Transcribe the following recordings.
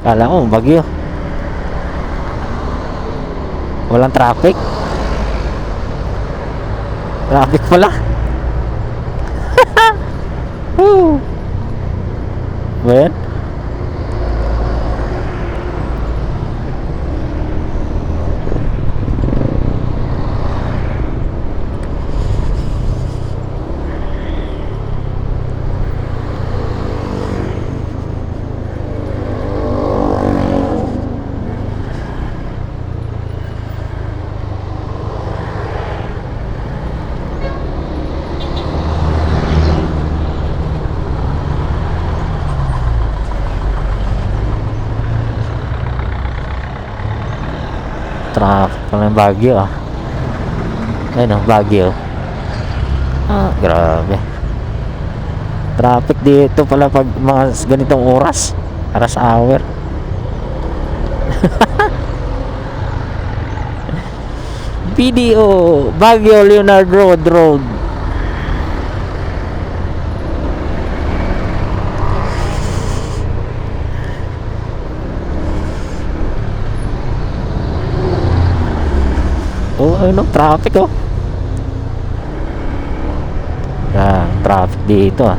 Kala ko, bagyo. Walang traffic. Traffic pala. Woo! Ba? Pala yung Baguio ah. Ayun oh, Baguio. Ah, grabe. Traffic dito pala pag mga ganitong oras. Aras hour. Video Baguio Leonard Road Road. Oh, ano, traffic oh. Ah, traffic dito ah.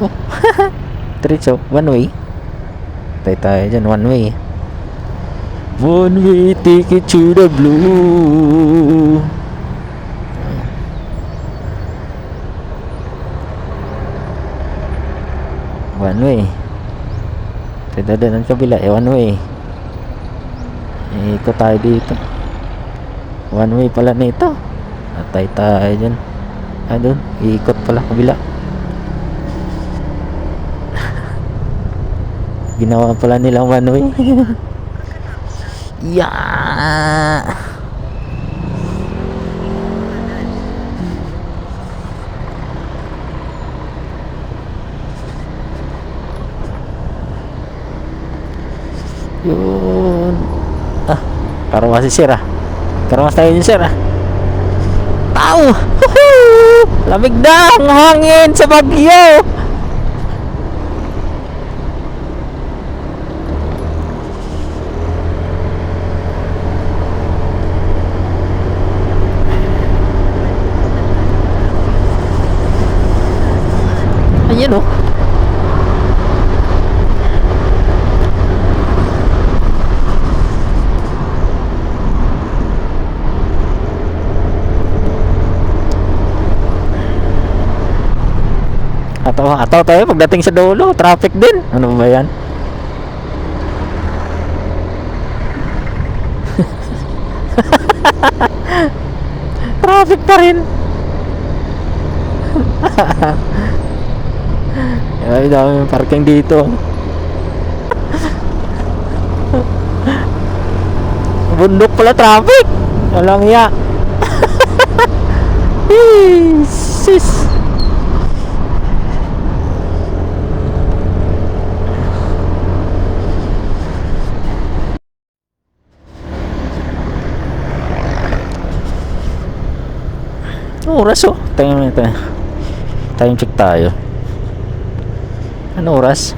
Oh. Diretso, one way. Tayo tayo dyan, one way. One way ticket to the blue. One way. Tayo tayo ng kabila, eh, one way. Ikot tayo dito. One way pala nito. Atay tayo dyan. Ah, doon. Ikot pala kabila. Ginawa pala nilang one way. yeah. Yun. Ah, karawas si Sir ah. Karawas tayo ni Sir ah. Tao! Lamig na ang hangin sa Bagyo! Ayan. Ato, ato tayo pagdating sa dulo, traffic din. Ano ba 'yan? traffic pa rin. Ay, dami yung parking dito. Bundok pala traffic. Walang ya. Hey, sis. Oras oh. Tayo na tayo. Time check tayo. Ano oras?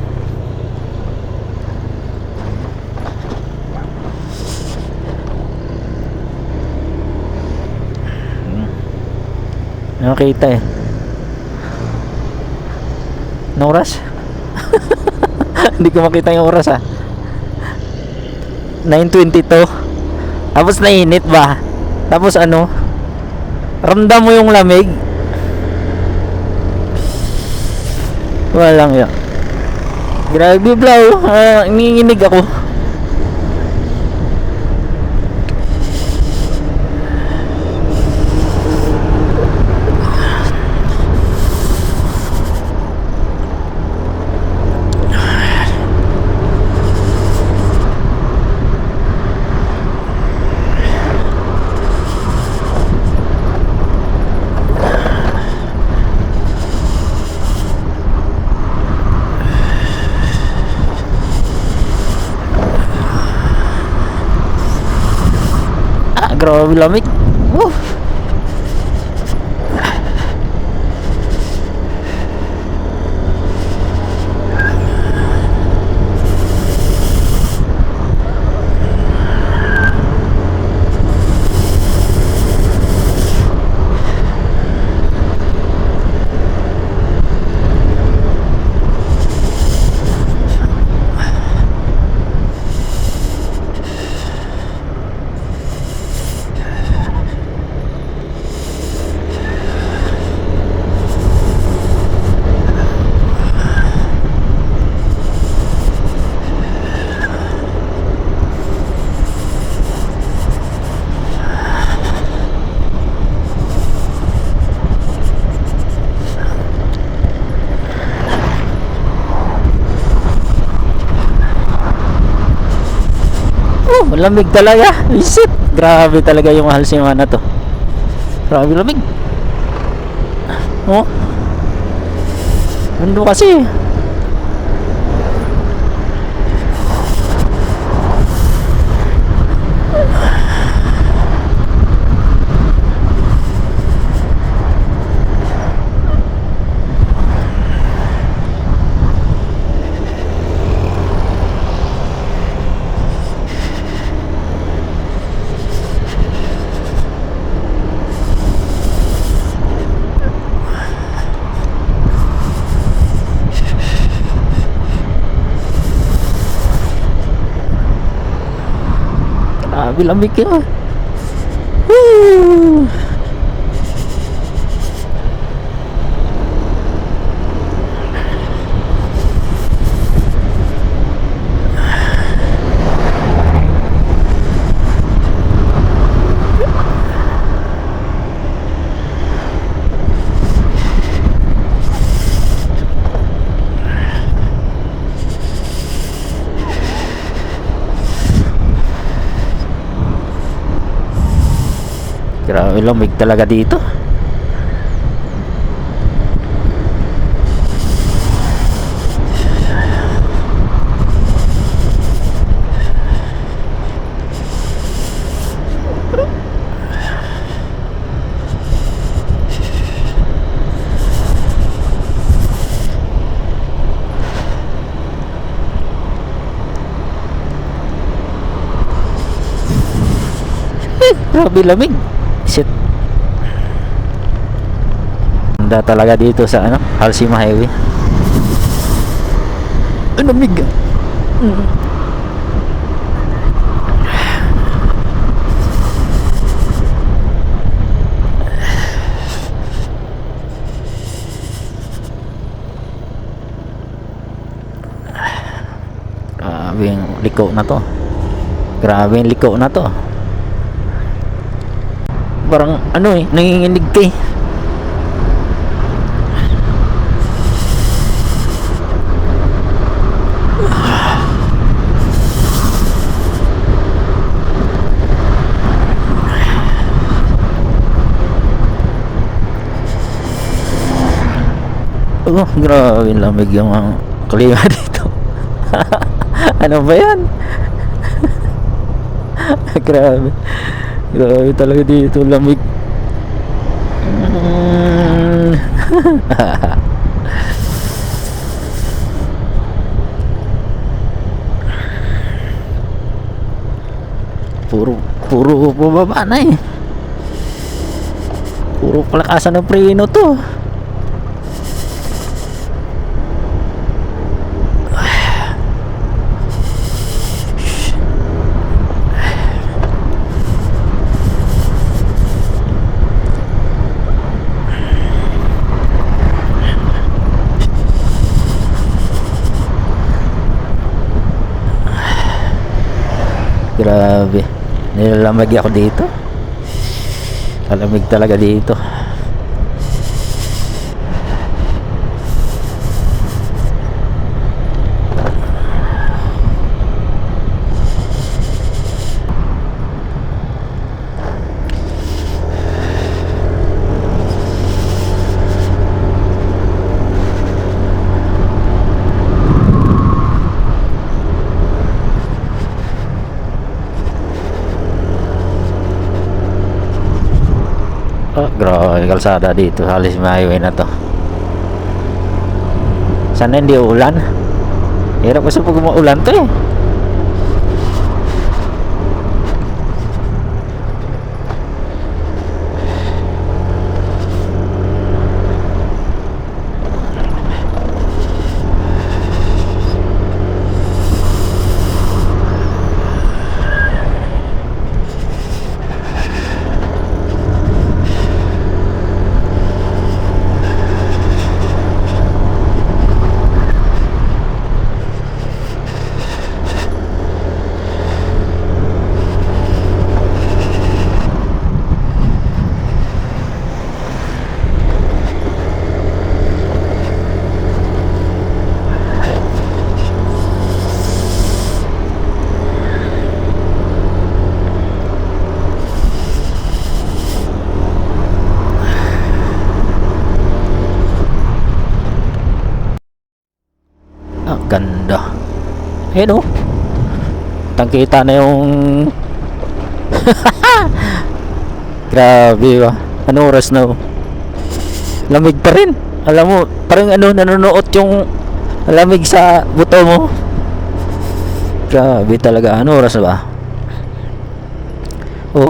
Nakita eh. Ano oras? Hindi ko makita yung oras ah. 9.22 Tapos nainit ba? Tapos ano? Ramdam mo yung lamig? Walang ya. Grabe blaw. Uh, nanginginig ako. Grabe malamig talaga. Isip. Grabe talaga yung halsima na to. Grabe lamig. Oh. Ano kasi? Grabe lamig yun. Woo! Grabe lamig talaga dito. Grabe lamig. Ganda talaga dito sa ano, Halsima Highway. Ano mig? Grabe yung liko na to. Grabe yung liko na to parang ano eh, nanginginig ka eh. Oh, grabe lamig yung mga klima dito. ano ba yan? grabe. Grabe talaga dito, lamig. Mm. puro, puro bumaba na eh. Puro palakasan ng preno to. Grabe. Nilalamig ako dito. Kalamig talaga dito. Kalsada dito. Halos may highway na to. Sana hindi ulan. Hirap kasi pag umuulan to eh. Ganda. Ayun oh. Tangkita na yung... Grabe ba? Ano oras na oh? Lamig pa rin. Alam mo, parang ano, nanonood yung lamig sa buto mo. Grabe talaga. Ano oras na ba? Oh,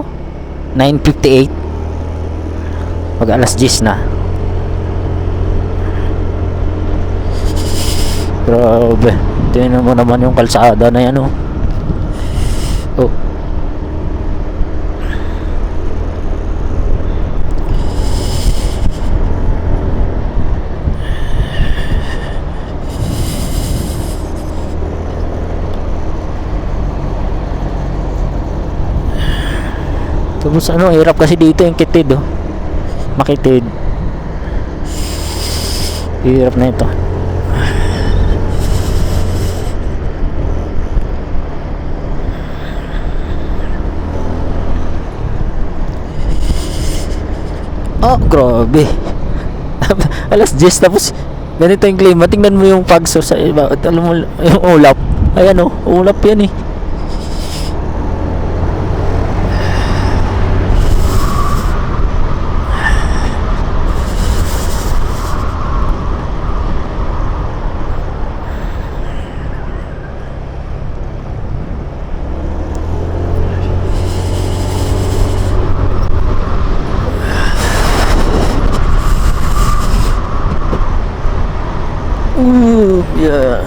9.58. Mag alas 10 na. Grabe. Tingnan mo naman yung kalsada na yan, oh. Oh. Tapos ano, hirap kasi dito yung kitid, oh. Makitid. Hirap na ito. Oh, grabe. Alas 10 tapos ganito yung klima. Tingnan mo yung pagso sa iba. Alam mo yung ulap. Ayan oh, ulap yan eh. Ooh, yeah.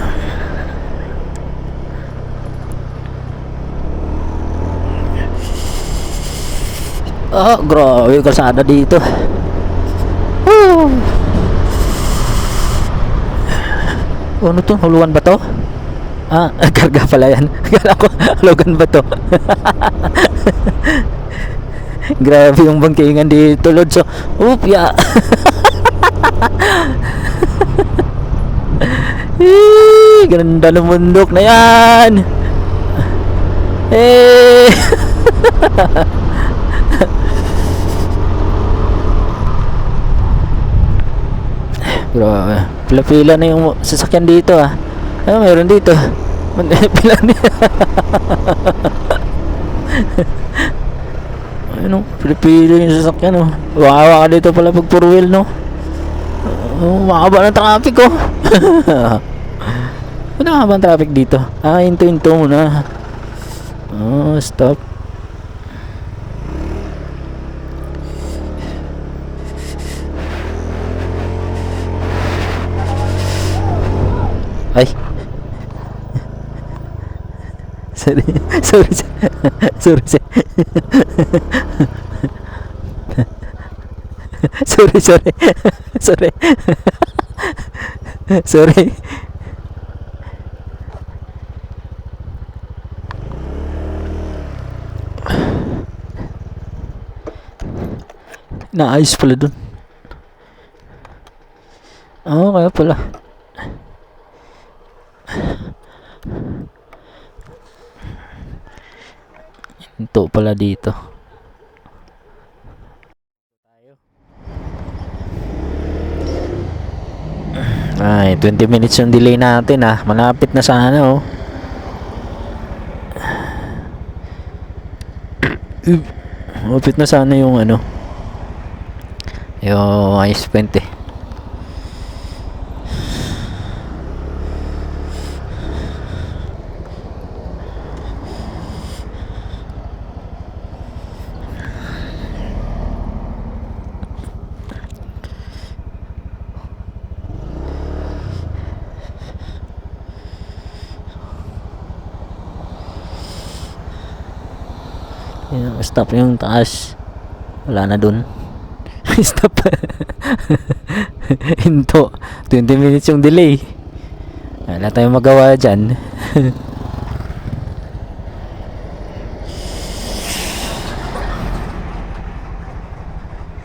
Ah, grabe yung kalsada dito. Woo! Ano to? Huluan ba to? Ah, karga pala yan. Kala ko, hulugan ba to? grabe yung bangkingan dito, Lord. So, oop, yeah. Eh, ganda ng bundok na yan. Eh. Grabe. Pila-pila na yung sasakyan dito ah. Ano meron dito? Pila na. Ano, pila-pila yung sasakyan oh. Wawa ka dito pala pag four wheel no. Oh, mahaba ng traffic oh. Ano nga ba ang traffic dito? Ah, into-into muna. Oh, stop. Sorry. Sorry. Sorry. Sorry. sorry, sorry. sorry. Naayos pala dun. Oo, kaya pala. Ito pala dito. Ay, 20 minutes yung delay natin ah. Malapit na sana oh. Malapit na sana yung ano. Yung ice point eh. Yun, stop yung taas. Wala na dun. stop. Hinto. 20 minutes yung delay. Wala tayong magawa dyan.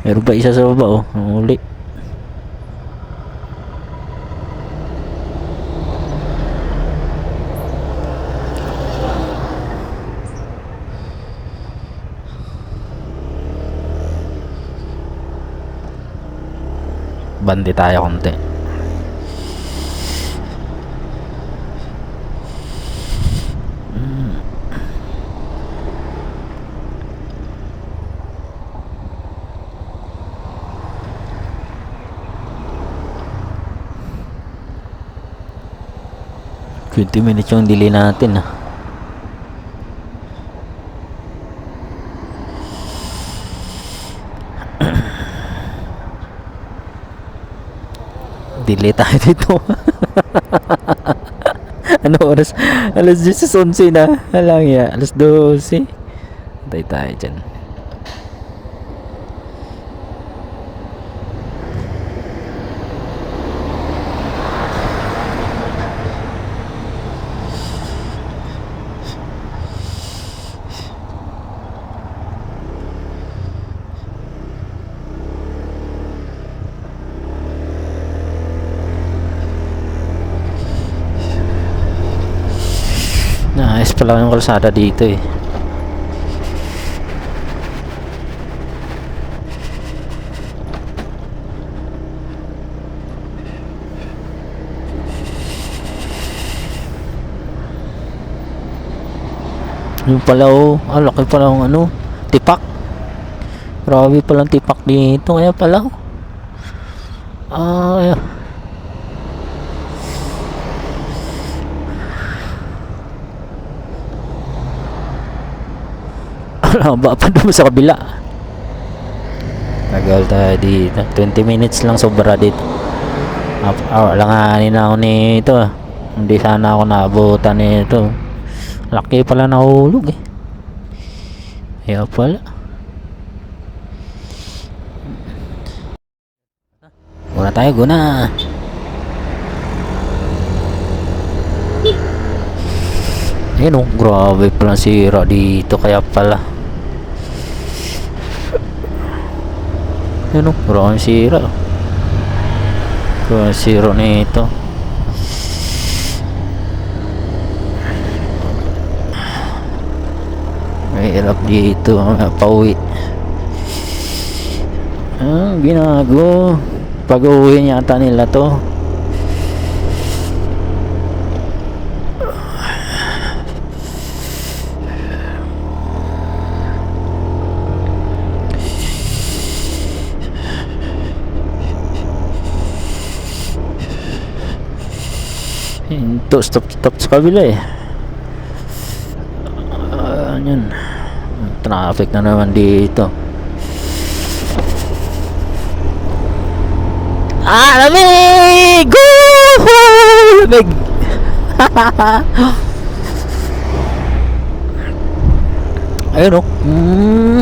Meron pa isa sa baba oh. Ang. Bandi tayo konti. Twenty minutes yung delay natin ah. Delay tayo dito. ano oras? Alas 10 na. Alang ya. Alas 12. Antay tayo dyan. Naayos pala yung kalsada dito eh. Yung pala oh, ah, laki pala ng ano, tipak. Grabe palang tipak dito, kaya pala oh. Ah, yeah. Haba pa doon sa kabila. Tagal tayo dito. 20 minutes lang sobra dito. Ah, ah, langanin na ako nito. ah. Hindi sana ako naabutan nito. Laki pala nahulog eh. Kaya pala. Guna tayo, guna. Ayun oh, grabe pala sira dito kaya pala. Ayun oh, grabe sira. Grabe sira nito. Mahirap dito, mga pauwi. Ah, binago. Pag-uwi yata nila to. Hinto, stop, stop sa kabila eh. Ah, yun. Traffic na naman dito. Ah, lamig! Lamig! Ayun oh. Mm.